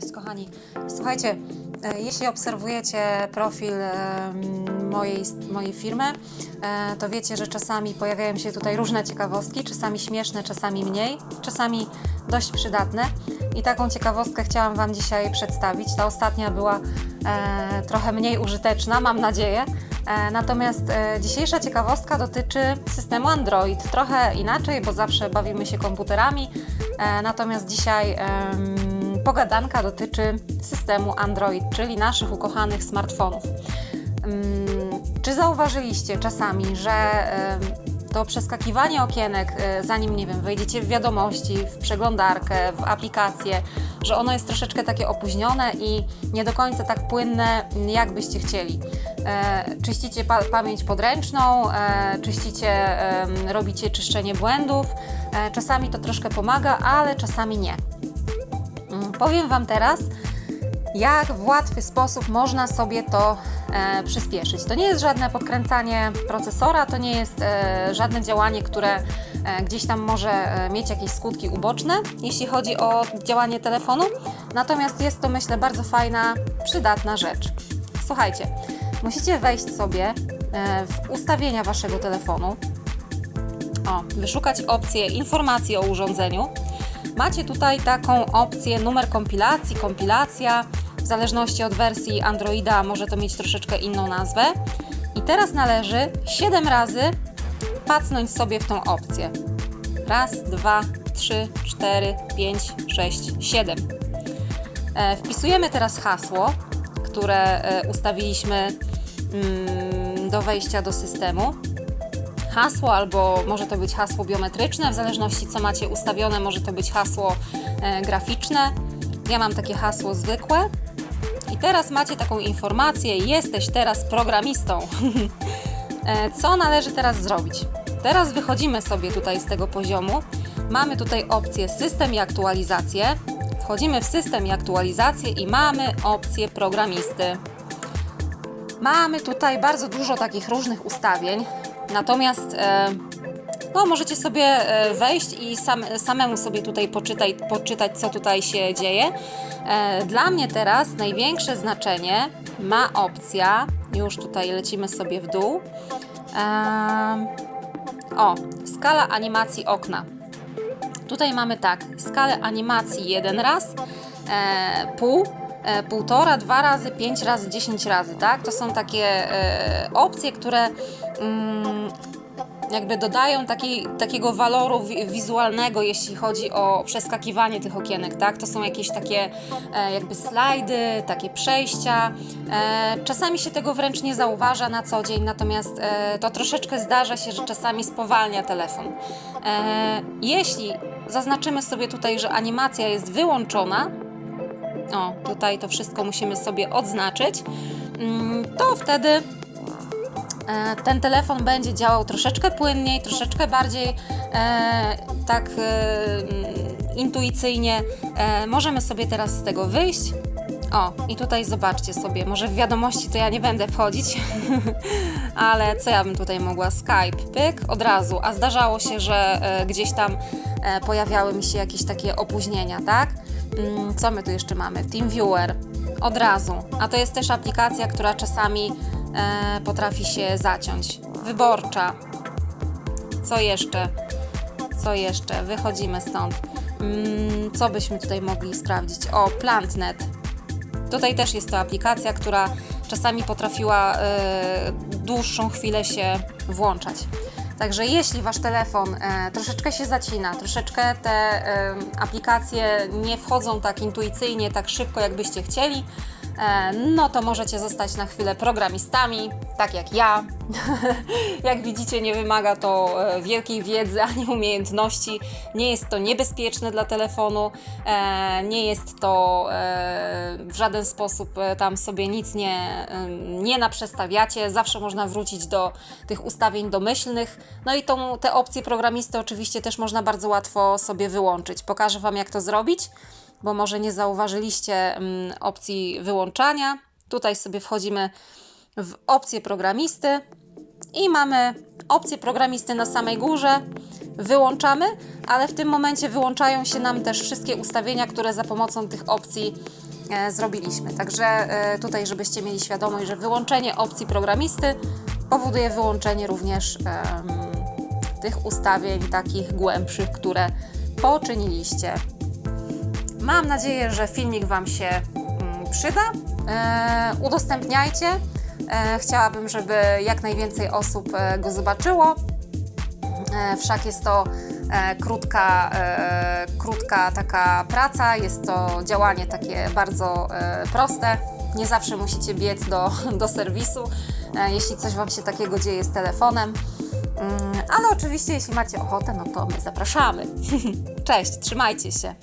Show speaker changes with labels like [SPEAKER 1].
[SPEAKER 1] Cześć kochani. Słuchajcie, e, jeśli obserwujecie profil e, mojej, mojej firmy, e, to wiecie, że czasami pojawiają się tutaj różne ciekawostki, czasami śmieszne, czasami mniej, czasami dość przydatne. I taką ciekawostkę chciałam Wam dzisiaj przedstawić. Ta ostatnia była trochę mniej użyteczna, mam nadzieję. Natomiast dzisiejsza ciekawostka dotyczy systemu Android. Trochę inaczej, bo zawsze bawimy się komputerami. Natomiast dzisiaj pogadanka dotyczy systemu Android, czyli naszych ukochanych smartfonów. Mm, Czy zauważyliście czasami, że to przeskakiwanie okienek, e, zanim nie wiem, wejdziecie w wiadomości, w przeglądarkę, w aplikację, że ono jest troszeczkę takie opóźnione i nie do końca tak płynne, jak byście chcieli. E, czyścicie pa- pamięć podręczną, e, czyścicie, robicie czyszczenie błędów. Czasami to troszkę pomaga, ale czasami nie. Powiem Wam teraz, jak w łatwy sposób można sobie to e, przyspieszyć. To nie jest żadne podkręcanie procesora, to nie jest e, żadne działanie, które e, gdzieś tam może e, mieć jakieś skutki uboczne, jeśli chodzi o działanie telefonu. Natomiast jest to, myślę, bardzo fajna, przydatna rzecz. Słuchajcie, musicie wejść sobie e, w ustawienia Waszego telefonu. O, wyszukać opcję informacji o urządzeniu. Macie tutaj taką opcję numer kompilacji, kompilacja. W zależności od wersji Androida może to mieć troszeczkę inną nazwę. I teraz należy 7 razy pacnąć sobie w tą opcję. Raz, dwa, trzy, cztery, pięć, sześć, siedem. E, Wpisujemy teraz hasło, które e, ustawiliśmy mm, do wejścia do systemu hasło, albo może to być hasło biometryczne, w zależności co macie ustawione, może to być hasło e, graficzne. Ja mam takie hasło zwykłe. I teraz macie taką informację: jesteś teraz programistą. E, co należy teraz zrobić? Teraz wychodzimy sobie tutaj z tego poziomu. Mamy tutaj opcję system i aktualizację. Wchodzimy w system i aktualizację i mamy opcję programisty. Mamy tutaj bardzo dużo takich różnych ustawień, natomiast e, no, możecie sobie e, wejść i sam, samemu sobie tutaj poczytaj, poczytać, co tutaj się dzieje. E, Dla mnie teraz największe znaczenie ma opcja, już tutaj lecimy sobie w dół. O, skala animacji okna. Tutaj mamy tak, skalę animacji jeden raz, pół, półtora, dwa razy, pięć razy, dziesięć razy, tak? To są takie opcje, które jakby dodają taki, takiego waloru wi- wizualnego, jeśli chodzi o przeskakiwanie tych okienek, tak? To są jakieś takie e, jakby slajdy, takie przejścia. E, czasami się tego wręcz nie zauważa na co dzień, natomiast e, to troszeczkę zdarza się, że czasami spowalnia telefon. Jeśli zaznaczymy sobie tutaj, że animacja jest wyłączona, o, tutaj to wszystko musimy sobie odznaczyć, mm, to wtedy ten telefon będzie działał troszeczkę płynniej, troszeczkę bardziej e, tak e, mm, intuicyjnie. E, możemy sobie teraz z tego wyjść. O, i tutaj zobaczcie sobie, może w wiadomości to ja nie będę wchodzić, ale co ja bym tutaj mogła? Skype, pyk, od razu. A zdarzało się, że e, gdzieś tam e, pojawiały mi się jakieś takie opóźnienia, tak? Mm, co my tu jeszcze mamy? TeamViewer, od razu. A to jest też aplikacja, która czasami e, potrafi się zaciąć. Wyborcza. Co jeszcze? Co jeszcze? Wychodzimy stąd. Mm, co byśmy tutaj mogli sprawdzić? O, PlantNet. Tutaj też jest to aplikacja, która czasami potrafiła e, dłuższą chwilę się włączać. Także jeśli wasz telefon e, troszeczkę się zacina, troszeczkę te e, aplikacje nie wchodzą tak intuicyjnie, tak szybko, jakbyście chcieli, e, no to możecie zostać na chwilę programistami, tak jak ja. jak widzicie, nie wymaga to e, wielkiej wiedzy ani umiejętności. Nie jest to niebezpieczne dla telefonu, e, nie jest to e, w żaden sposób e, tam sobie nic nie, e, nie naprzestawiacie. Zawsze można wrócić do tych ustawień domyślnych. No i tą, te opcje programisty oczywiście też można bardzo łatwo sobie wyłączyć. Pokażę Wam, jak to zrobić, bo może nie zauważyliście mm, opcji wyłączania. Tutaj sobie wchodzimy w opcję programisty i mamy opcję programisty na samej górze. wyłączamy, ale w tym momencie wyłączają się nam też wszystkie ustawienia, które za pomocą tych opcji e, zrobiliśmy. Także e, tutaj, żebyście mieli świadomość, że wyłączenie opcji programisty powoduje wyłączenie również tych ustawień takich głębszych, które poczyniliście. Mam nadzieję, że filmik Wam się mm, przyda. E, udostępniajcie. E, chciałabym, żeby jak najwięcej osób e, go zobaczyło. Wszak jest to krótka, krótka taka praca, jest to działanie takie bardzo proste. Nie zawsze musicie biec do, do serwisu, jeśli coś Wam się takiego dzieje z telefonem. Mm, Ale oczywiście, jeśli macie ochotę, no to my zapraszamy. Cześć, trzymajcie się.